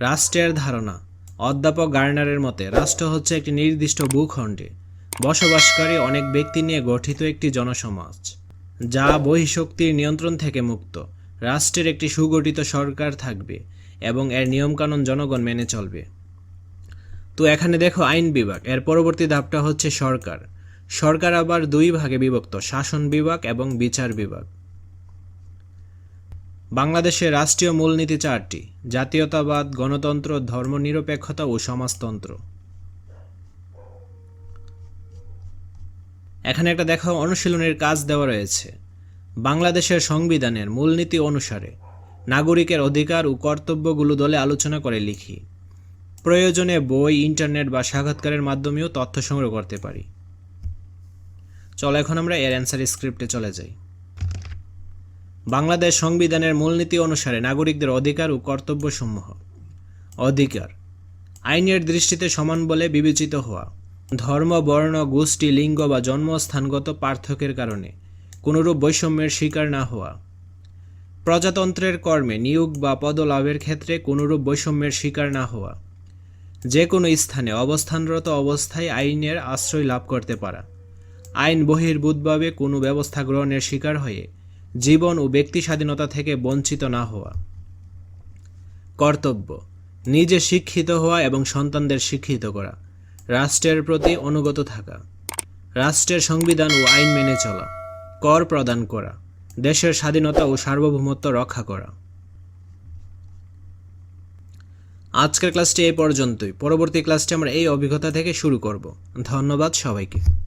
রাষ্ট্রের ধারণা। অধ্যাপক গার্নারের মতে, রাষ্ট্র হচ্ছে একটি নির্দিষ্ট ভূখণ্ডে। বসবাসকারী অনেক ব্যক্তি নিয়ে গঠিত একটি জনসমাজ, যা বহিঃশক্তির নিয়ন্ত্রণ থেকে মুক্ত। রাষ্ট্রের একটি সুগঠিত সরকার থাকবে এবং এর নিয়মকানুন জনগণ মেনে চলবে। তো এখানে দেখো আইন বিভাগ, এর পরবর্তী ধাপটা হচ্ছে সরকার। সরকার আবার দুই ভাগে বিভক্ত, শাসন বিভাগ এবং বিচার বিভাগ। বাংলাদেশের রাষ্ট্রীয় মূলনীতি চারটি, জাতীয়তাবাদ, গণতন্ত্র, ধর্মনিরপেক্ষতা ও সমাজতন্ত্র। এখানে একটা দেখো অনুশীলনের কাজ দেওয়া রয়েছে। বাংলাদেশের সংবিধানের মূলনীতি অনুসারে নাগরিকের অধিকার ও কর্তব্যগুলো দলে আলোচনা করে লিখি। প্রয়োজনে বই, ইন্টারনেট বা সাক্ষাৎকারের মাধ্যমেও তথ্য সংগ্রহ করতে পারি। চলো এখন আমরা এর অ্যান্সার স্ক্রিপ্টে চলে যাই। বাংলাদেশ সংবিধানের মূলনীতি অনুসারে নাগরিকদের অধিকার ও কর্তব্যসমূহ। অধিকার। আইনের দৃষ্টিতে সমান বলে বিবেচিত হওয়া। ধর্ম, বর্ণ, গোষ্ঠী, লিঙ্গ বা জন্মস্থানগত পার্থক্যের কারণে কোনোরূপ বৈষম্যের শিকার না হওয়া। প্রজাতন্ত্রের কর্মে নিয়োগ বা পদলাভের ক্ষেত্রে কোনোরূপ বৈষম্যের শিকার না হওয়া। যে কোনো স্থানে অবস্থানরত অবস্থায় আইনের আশ্রয় লাভ করতে পারা। আইন বহির্ভূতভাবে কোনো ব্যবস্থা গ্রহণের শিকার হয়ে জীবন ও ব্যক্তি স্বাধীনতা থেকে বঞ্চিত না হওয়া। কর্তব্য, নিজে শিক্ষিত হওয়া এবং সন্তানদের শিক্ষিত করা। রাষ্ট্রের প্রতি অনুগত থাকা। রাষ্ট্রের সংবিধান ও আইন মেনে চলা। কর প্রদান করা। দেশের স্বাধীনতা ও সার্বভৌমত্ব রক্ষা করা। আজকের ক্লাসটি এই পর্যন্তই। পরবর্তী ক্লাসটি আমরা এই অভিজ্ঞতা থেকে শুরু করব। ধন্যবাদ সবাইকে।